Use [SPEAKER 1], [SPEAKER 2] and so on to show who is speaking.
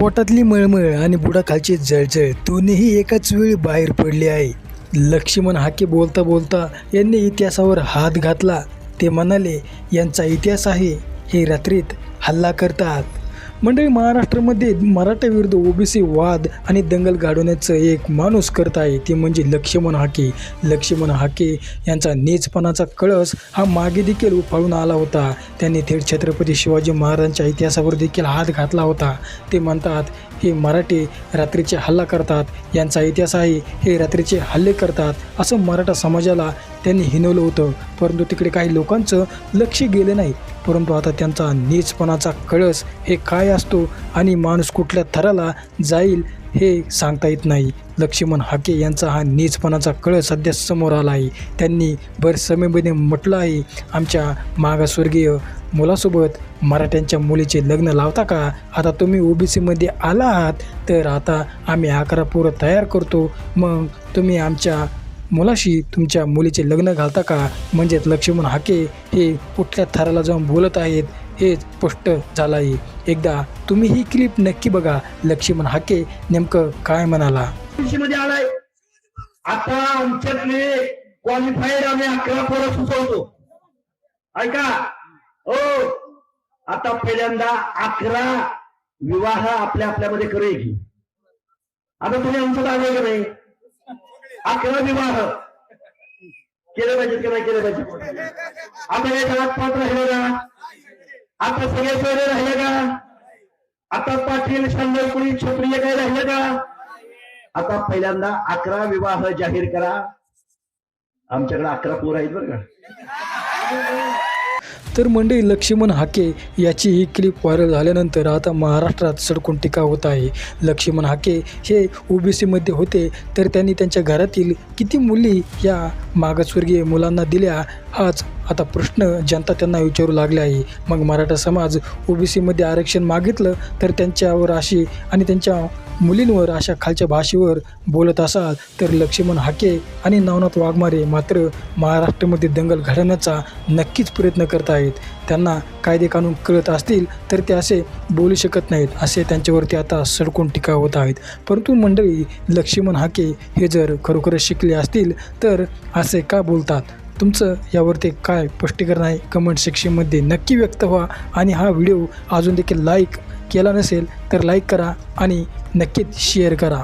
[SPEAKER 1] पोटातली मळमळ आणि बुडाखालची जळजळ दोन्हीही एकाच वेळी बाहेर पडली आहे. लक्ष्मण हाके बोलता बोलता यांनी इतिहासावर हात घातला. ते म्हणाले यांचा इतिहास आहे. हे रात्रीत हल्ला करतात. मंडळी महाराष्ट्रामध्ये मराठा विरुद्ध ओबीसी वाद आणि दंगल गाडवण्याचं एक माणूस करत आहे ते म्हणजे लक्ष्मण हाके. लक्ष्मण हाके यांचा नीचपणाचा कळस हा मागे देखील उफाळून आला होता. त्यांनी थेट छत्रपती शिवाजी महाराजांच्या इतिहासावर देखील हात घातला होता. ते म्हणतात हे मराठी रात्रीचे हल्ला करतात. यांचा इतिहास आहे हे रात्रीचे हल्ले करतात. असं मराठा समाजाला त्यांनी हिनवलं होतं. परंतु तिकडे काही लोकांचं लक्ष गेलं नाही. परंतु आता त्यांचा नीचपणाचा कळस हे काय असतो आणि माणूस कुठल्या थराला जाईल हे सांगता येत नाही. लक्ष्मण हाके यांचा हा नीचपणाचा कळस सध्या समोर आला आहे. त्यांनी भर समेमध्ये म्हटलं आहे आमच्या मागासवर्गीय मुलासोबत मराठ्यांच्या मुलीचे लग्न लावता का? आता तुम्ही ओबीसीमध्ये आला आहात तर आता आम्ही अकरा पोरं तयार करतो. मग तुम्ही आमच्या मुलाशी तुमच्या मुलीचे लग्न घालता का? म्हणजेच लक्ष्मण हाके हे कुठल्या थराला जाऊन बोलत आहेत हे स्पष्ट झालं आहे एकदा तुम्ही ही क्लिप नक्की बघा. लक्ष्मण हाके नेमकं काय म्हणाला?
[SPEAKER 2] आता आमच्यातले क्वालिफाईड आम्ही अकरा पोरं सुचवतो. ऐका. हो. आता पहिल्यांदा अकरा विवाह आपल्या आपल्यामध्ये करूया की. आता तुम्ही आमचं दावे का नाही अकरा विवाह. केले पाहिजे की नाही केले पाहिजे. आता हे गावात पाठ राहिलं का? आता सगळे सोयरे राहिले का? आता पाटील शंभर कुणी क्षत्रिय काय राहिलं का? आता पहिल्यांदा अकरा विवाह जाहीर करा. आमच्याकडे अकरा पोर आहेत बरं का.
[SPEAKER 1] तर मंडळी लक्ष्मण हाके याची ही क्लिप व्हायरल झाल्यानंतर आता महाराष्ट्रात सडकून टीका होत आहे. लक्ष्मण हाके हे ओबीसीमध्ये होते तर त्यांनी त्यांच्या घरातील किती मुली या मागासवर्गीय मुलांना दिल्या हाच आता प्रश्न जनता त्यांना विचारू लागले आहे. मग मराठा समाज ओबीसीमध्ये आरक्षण मागितलं तर त्यांच्यावर अशी आणि त्यांच्या मुलींवर अशा खालच्या भाषेवर बोलत असाल तर लक्ष्मण हाके आणि नवनाथ वाघमारे मात्र महाराष्ट्रामध्ये दंगल घडवण्याचा नक्कीच प्रयत्न करत आहेत. त्यांना कायदे कानून कळत असतील तर ते असे बोलू शकत नाहीत असे त्यांच्यावरती आता सडकून टीका होत आहेत. परंतु मंडळी लक्ष्मण हाके हे जर खरोखरच शिकले असतील तर असे का बोलतात? तुमचं यावरती काय स्पष्टीकरण आहे? कमेंट सेक्शनमध्ये नक्की व्यक्त व्हा आणि हा व्हिडिओ अजून देखील लाईक केला नसेल तर लाईक करा आणि नक्कीच शेअर करा.